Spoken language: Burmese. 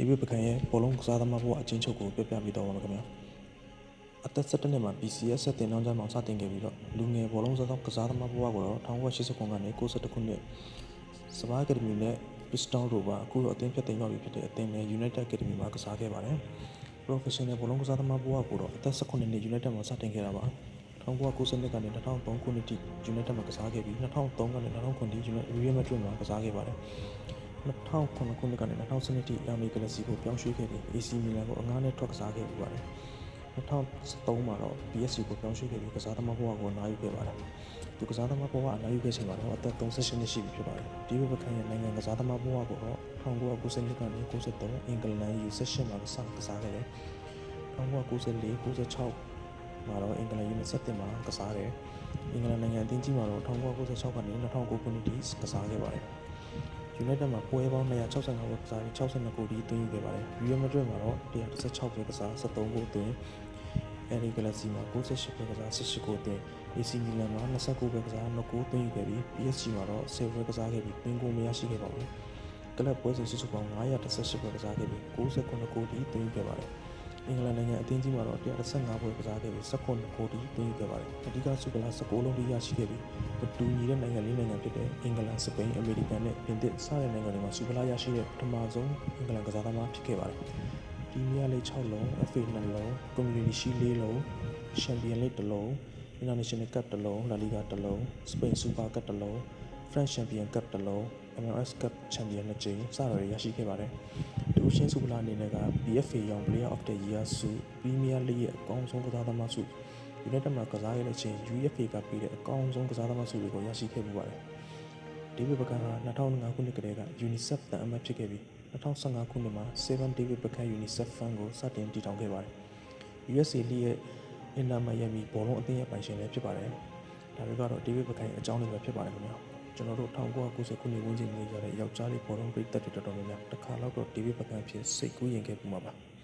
ဒေးဗစ်ပကန်ရဲ့ဘောလုံးကစားသမားဘဝအချင်းချုပ်ကိုပြပြပေးတော့ပါမယ်ခင်ဗျာအသက်17နှစ်မှာ BCS ဆက်တင်တောင်းကြမှာစတင်ခဲ့ပြီးတော့လူငယ်ဘောလုံးစားသောကစားသမားဘဝကိုတော့1989ကနေ92ခုနှစ်စပါးအကယ်ဒမီနဲ့ Pistol တို့ပါအခုတော့အသင်းဖြတ်သိမ်းသွားပြီဖြစ်တဲ့အသင်းနဲ့ United Academy မှာကစားခဲ့ပါတယ် Professional ဘောလုံးကစားသမားဘဝကိုတော့အသက်18နှစ် United မှာစတင်ခဲ့တာပါ1992ကနေ2003ခုနှစ်ထိ United မှာကစားခဲ့ပြီး2003ကနေ2009ထိ United Real Madrid မှာကစားခဲ့ပါတယ် 2009ခုနှစ်ကနေ2012ထိ LA Galaxy ကိုပြောင်းရွှေ့ခဲ့ပြီး AC Milan ကိုအငှားနဲ့ထွက်ကစားခဲ့ပူပါတယ်2003မှာတော့ PSG ကိုပြောင်းရွှေ့ခဲ့ပြီးကစားသမားဘဝကိုအနားယူခဲ့ပါတယ်သူကစားသမားဘဝအနားယူခဲ့ချိန်မှာတော့အသက်38နှစ်ရှိပြီဖြစ်ပါတယ်ဒီဘက်ခန့်ရဲ့နိုင်ငံကစားသမားဘဝကိုတော့1992ကနေ93အင်္ဂလန် U18 မှာစကစားခဲ့တယ်1994 96မှာတော့အင်္ဂလန် U17 မှာကစားတယ်အင်္ဂလန်နိုင်ငံအသင်းကြီးမှာတော့1996ကနေ2009ခုနှစ်ထိကစားခဲ့ပါတယ် United မှာပွဲပေါင်း265ပွဲကစားပြီး62ဂိုးဒီသွင်းယူခဲ့ပါတယ် Real Madrid မှာတော့116ပွဲကစား73ဂိုးသွင်း LA Galaxy မှာ98ပွဲကစား18ဂိုးသွင်း AC Milan မှာ29ပွဲကစား2ဂိုးသွင်းယူခဲ့ပြီး PSG မှာတော့10ပွဲကစားခဲ့ပြီးသွင်းဂိုးမရရှိခဲ့ပါဘူးကလပ်ပွဲစဉ်စုစုပေါင်း918ပွဲကစားခဲ့ပြီး69ဂိုးဒီသွင်းယူခဲ့ပါတယ် အင်္ဂလန်နိုင်ငံအသင်းကြီးမှာတော့115ပွဲကစားခဲ့ပြီး19ဂိုးဒီသွင်းယူခဲ့ပါတယ်အဓိကဆုကလာ19လုံးထိရရှိခဲ့ပြီးမတူညီတဲ့နိုင်ငံလေးနိုင်ငံဖြစ်တဲ့အင်္ဂလန်စပိန်အမေရိကန်နဲ့ပြင်သစ်စတဲ့နိုင်ငံတွေမှာဆုကလာရရှိတဲ့ပထမဆုံးအင်္ဂလန်ကစားသမားဖြစ်ခဲ့ပါတယ်ပရီးမီးယားလိ6လုံး FA 2လုံး Community Shield 4လုံး Champions League 1လုံး International Cup 1လုံး La Liga 1လုံး Spain Super Cup 1လုံး French Champion Cup 1လုံး MLS Cup Champion 2ကြိမ်စတာတွေရရှိခဲ့ပါတယ်။ ဒီရှင်းစုကလာအနေနဲ့က BFA ရောင် Player of the Year ဆု Premier League ရဲ့အကောင်းဆုံးကစားသမားဆု United မှာကစားရတဲ့အချိန် UEFA ကပေးတဲ့အကောင်းဆုံးကစားသမားဆုတွေကိုရရှိခဲ့မှုပါတယ်။ဒေးဗစ်ဘကန်ဟာ2005ခုနှစ်ကတည်းက UNICEF တန်အမတ်ဖြစ်ခဲ့ပြီး2015ခုနှစ်မှာ7 David Beckham UNICEF Fund ကိုစတင်တည်ထောင်ခဲ့ပါတယ်။ USA League ရဲ့ Inter Miami ဘောလုံးအသင်းရဲ့ပိုင်ရှင်လည်းဖြစ်ပါတယ်။ဒါတွေကတော့ David Beckham ရဲ့အကြောင်းတွေပဲဖြစ်ပါတယ်ခင်ဗျာ။ ကျွန်တော်တို့1990ခုနှစ်ဝန်းကျင်နေကြတဲ့ယောက်ျားလေးဘောလုံးပရိသတ်တွေတော်တော်များများတစ်ခါတော့ David Beckham ဖြစ်စိတ်ကူးရင်ခဲ့ပူမှာပါ။